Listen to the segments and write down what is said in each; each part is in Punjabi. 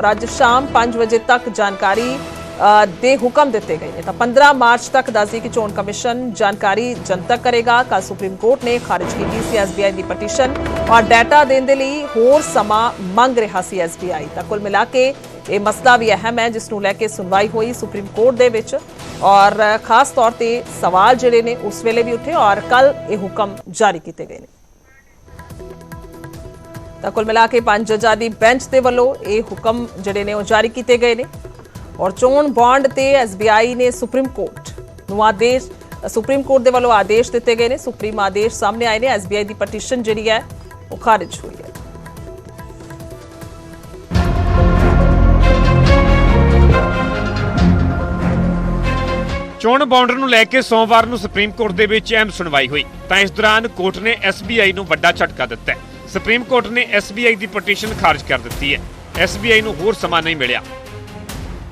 ਔਰ ਅੱਜ ਸ਼ਾਮ 5 ਵਜੇ ਤੱਕ ਜਾਣਕਾਰੀ ਦੇ ਹੁਕਮ ਦਿੱਤੇ ਗਏ ਨੇ। ਤਾਂ 15 ਮਾਰਚ ਤੱਕ ਦੱਸਦੀ ਕਿ ਚੋਣ ਕਮਿਸ਼ਨ ਜਾਣਕਾਰੀ ਜਨਤਕ ਕਰੇਗਾ। ਕੱਲ ਸੁਪਰੀਮ ਕੋਰਟ ਨੇ ਖਾਰਜ ਕੀਤੀ ਸੀ ਐਸਬੀਆਈ ਦੀ ਪਟੀਸ਼ਨ ਔਰ ਡਾਟਾ ਦੇਣ ਦੇ ਲਈ ਹੋਰ ਸਮਾਂ ਮੰਗ ਰਿਹਾ ਸੀ ਐਸਬੀਆਈ ਤਾਂ ਕੁੱਲ ਮਿਲਾ ਕੇ ਇਹ ਮਸਲਾ ਵੀ ਅਹਿਮ ਹੈ, ਜਿਸ ਨੂੰ ਲੈ ਕੇ ਸੁਣਵਾਈ ਹੋਈ ਸੁਪਰੀਮ ਕੋਰਟ ਦੇ ਵਿੱਚ ਔਰ ਖਾਸ ਤੌਰ ਤੇ ਸਵਾਲ ਜਿਹੜੇ ਨੇ ਉਸ ਵੇਲੇ ਵੀ ਉੱਠੇ ਔਰ ਕੱਲ ਇਹ ਹੁਕਮ ਜਾਰੀ ਕੀਤੇ ਗਏ ਨੇ। ਤਾਂ ਕੁੱਲ ਮਿਲਾ ਕੇ ਪੰਜ ਜੱਜਾਂ ਦੀ ਬੈਂਚ ਦੇ ਵੱਲੋਂ ਇਹ ਹੁਕਮ ਜਿਹੜੇ ਨੇ ਉਹ ਜਾਰੀ ਕੀਤੇ ਗਏ ਨੇ। ਔਰ ਚੋਣ ਬੌਂਡ ਤੇ ਐਸਬੀਆਈ ਨੇ ਸੁਪਰੀਮ ਕੋਰਟ ਨੂੰ ਆਦੇਸ਼, ਸੁਪਰੀਮ ਕੋਰਟ ਦੇ ਵੱਲੋਂ ਆਦੇਸ਼ ਦਿੱਤੇ ਗਏ ਨੇ। ਸੁਪਰੀਮ ਆਦੇਸ਼ ਸਾਹਮਣੇ ਆਏ ਨੇ। ਐਸਬੀਆਈ ਦੀ ਪਟੀਸ਼ਨ ਜਿਹੜੀ ਹੈ ਉਹ ਖਾਰਜ ਹੋਈ ਹੈ। ਚੋਣ ਬਾਉਂਡਰ ਨੂੰ ਲੈ ਕੇ ਸੋਮਵਾਰ ਨੂੰ ਸੁਪਰੀਮ ਕੋਰਟ ਦੇ ਵਿੱਚ ਅਹਿਮ ਸੁਣਵਾਈ ਹੋਈ। ਤਾਂ ਇਸ ਦੌਰਾਨ ਕੋਰਟ ਨੇ SBI ਨੂੰ ਵੱਡਾ ਝਟਕਾ ਦਿੱਤਾ ਹੈ। ਸੁਪਰੀਮ ਕੋਰਟ ਨੇ SBI ਦੀ ਪਟੀਸ਼ਨ ਖਾਰਜ ਕਰ ਦਿੱਤੀ ਹੈ SBI ਨੂੰ ਹੋਰ ਸਮਾਂ ਨਹੀਂ ਮਿਲਿਆ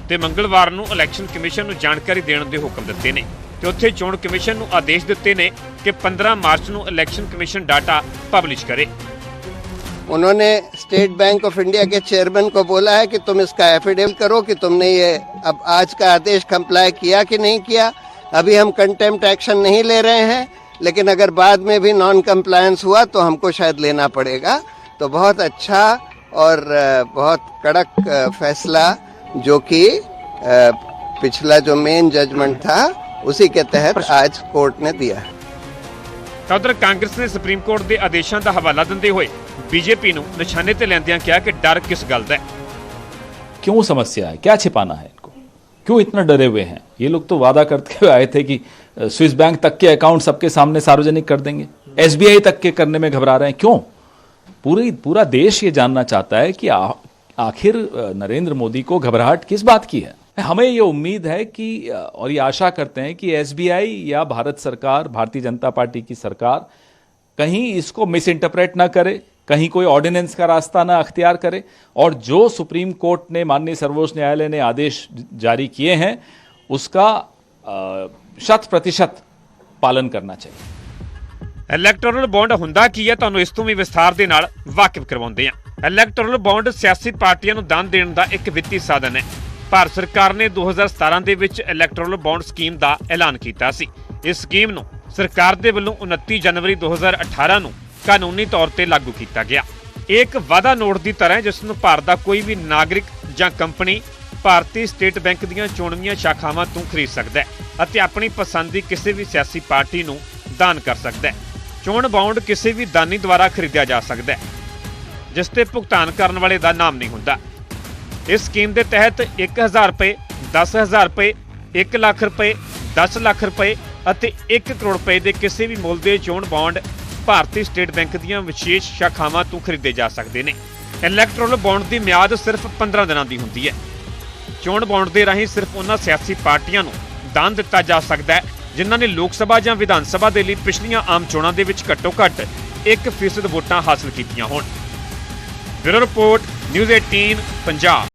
ਤੇ ਮੰਗਲਵਾਰ ਨੂੰ ਇਲੈਕਸ਼ਨ ਕਮਿਸ਼ਨ ਨੂੰ ਜਾਣਕਾਰੀ ਦੇਣ ਦੇ ਹੁਕਮ ਦਿੱਤੇ ਨੇ ਤੇ ਉੱਥੇ ਚੋਣ ਕਮਿਸ਼ਨ ਨੂੰ ਆਦੇਸ਼ ਦਿੱਤੇ ਨੇ ਕਿ 15 ਮਾਰਚ ਨੂੰ ਇਲੈਕਸ਼ਨ ਕਮਿਸ਼ਨ ਡਾਟਾ ਪਬਲਿਸ਼ ਕਰੇ उन्होंने स्टेट बैंक ऑफ इंडिया के चेयरमैन को बोला है कि तुम इसका एफिडेविट करो कि तुमने ये अब आज का आदेश कंप्लाई किया कि नहीं किया अभी हम कंटेम्प्ट एक्शन नहीं ले रहे हैं लेकिन अगर बाद में भी नॉन कंप्लायंस हुआ तो हमको शायद लेना पड़ेगा तो बहुत अच्छा और अ, बहुत कड़क अ, फैसला जो कि अ, पिछला जो मेन जजमेंट था उसी के तहत आज कोर्ट ने दिया है ਤਾਂ ਉਧਰ ਕਾਂਗਰਸ ਨੇ ਸੁਪਰੀਮ ਕੋਰਟ ਦੇ ਆਦੇਸ਼ਾਂ ਦਾ ਹਵਾਲਾ ਦਿੰਦੇ ਹੋਏ ਬੀਜੇਪੀ ਨੂੰ ਨਿਸ਼ਾਨੇ ਤੇ ਲੈਂਦਿਆਂ ਕਿਹਾ ਕਿ ਡਰ ਕਿਸ ਗੱਲ ਦਾ ਹੈ क्यों समस्या है क्या छिपाना है इनको क्यों इतना डरे हुए हैं? ये लोग तो वादा करते हुए आए थे कि स्विस बैंक तक के अकाउंट सबके सामने सार्वजनिक कर देंगे। एसबीआई तक के करने में घबरा रहे हैं। क्यों? पूरी, पूरा देश ये जानना चाहता है कि आखिर नरेंद्र मोदी को घबराहट किस बात की है? हमें ये उम्मीद है कि और ये आशा करते हैं कि एसबीआई या भारत सरकार, भारतीय जनता पार्टी की सरकार कहीं इसको मिस इंटरप्रेट ना करे कहीं कोई ऑर्डिनेंस का रास्ता ना अख्तियार करे और जो सुप्रीम कोर्ट ने माननीय सर्वोच्च न्यायालय ने आदेश जारी किए हैं उसका अ, शत प्रतिशत पालन करना चाहिए ਇਲੈਕਟੋਰਲ ਬੌਂਡ ਹੁੰਦਾ ਕੀ ਹੈ ਤੁਹਾਨੂੰ ਇਸ ਤੋਂ ਵੀ ਵਿਸਥਾਰ ਦੇ ਨਾਲ ਵਾਕਿਫ ਕਰਵਾਉਂਦੇ ਹਾਂ ਇਲੈਕਟੋਰਲ ਬੌਂਡ ਸਿਆਸੀ ਪਾਰਟੀਆਂ ਨੂੰ ਦਾਨ ਦੇਣ ਦਾ ਇੱਕ ਵਿੱਤੀ ਸਾਧਨ ਹੈ ਭਾਰਤ ਸਰਕਾਰ ਨੇ 2017 ਦੇ ਵਿੱਚ ਇਲੈਕਟੋਰਲ ਬੌਂਡ ਸਕੀਮ ਦਾ ਐਲਾਨ ਕੀਤਾ ਸੀ ਇਸ ਸਕੀਮ ਨੂੰ ਸਰਕਾਰ ਦੇ ਵੱਲੋਂ 29 ਜਨਵਰੀ 2018 ਨੂੰ ਕਾਨੂੰਨੀ ਤੌਰ ਤੇ ਲਾਗੂ ਕੀਤਾ ਗਿਆ। ਇਹ ਇੱਕ ਵਾਅਦਾ ਨੋਟ ਦੀ ਤਰ੍ਹਾਂ ਹੈ ਜਿਸ ਨੂੰ ਭਾਰਤ ਦਾ ਕੋਈ ਵੀ ਨਾਗਰਿਕ ਜਾਂ ਕੰਪਨੀ ਭਾਰਤੀ ਸਟੇਟ ਬੈਂਕ ਦੀਆਂ ਚੋਣਵੀਆਂ ਸ਼ਾਖਾਵਾਂ ਤੋਂ ਖਰੀਦ ਸਕਦਾ ਹੈ ਅਤੇ ਆਪਣੀ ਪਸੰਦ ਦੀ ਕਿਸੇ ਵੀ ਸਿਆਸੀ ਪਾਰਟੀ ਨੂੰ ਦਾਨ ਕਰ ਸਕਦਾ ਹੈ। ਚੋਣ ਬਾਉਂਡ ਕਿਸੇ ਵੀ ਦਾਨੀ ਦੁਆਰਾ ਖਰੀਦਿਆ ਜਾ ਸਕਦਾ ਹੈ, ਜਿਸ ਤੇ ਭੁਗਤਾਨ ਕਰਨ ਵਾਲੇ ਦਾ ਨਾਮ ਨਹੀਂ ਹੁੰਦਾ। ਇਸ ਸਕੀਮ ਦੇ ਤਹਿਤ 1000 ਰੁਪਏ 10000 ਰੁਪਏ 1 ਲੱਖ ਰੁਪਏ 10 ਲੱਖ ਰੁਪਏ ਅਤੇ 1 ਕਰੋੜ ਰੁਪਏ ਦੇ ਕਿਸੇ ਵੀ ਮੁੱਲ ਦੇ ਚੋਣ ਬਾਉਂਡ ਭਾਰਤੀ ਸਟੇਟ ਬੈਂਕ ਦੀਆਂ ਵਿਸ਼ੇਸ਼ ਸ਼ਾਖਾਵਾਂ ਤੋਂ ਖਰੀਦੇ ਜਾ ਸਕਦੇ ਨੇ। ਇਲੈਕਟ੍ਰੋਲ ਬਾਉਂਡ ਦੀ ਮਿਆਦ ਸਿਰਫ 15 ਦਿਨਾਂ ਦੀ ਹੁੰਦੀ ਹੈ। ਚੋਣ ਬਾਉਂਡ ਦੇ ਰਾਹੀਂ ਸਿਰਫ ਉਹਨਾਂ ਸਿਆਸੀ ਪਾਰਟੀਆਂ ਨੂੰ ਦਾਨ ਦਿੱਤਾ ਜਾ ਸਕਦਾ ਹੈ, ਜਿਨ੍ਹਾਂ ਨੇ ਲੋਕ ਸਭਾ ਜਾਂ ਵਿਧਾਨ ਸਭਾ ਦੇ ਲਈ ਪਿਛਲੀਆਂ ਆਮ ਚੋਣਾਂ ਦੇ ਵਿੱਚ ਘੱਟੋ-ਘੱਟ 1% ਵੋਟਾਂ ਹਾਸਲ ਕੀਤੀਆਂ ਹੋਣ। Bureau report, news 18 Punjab.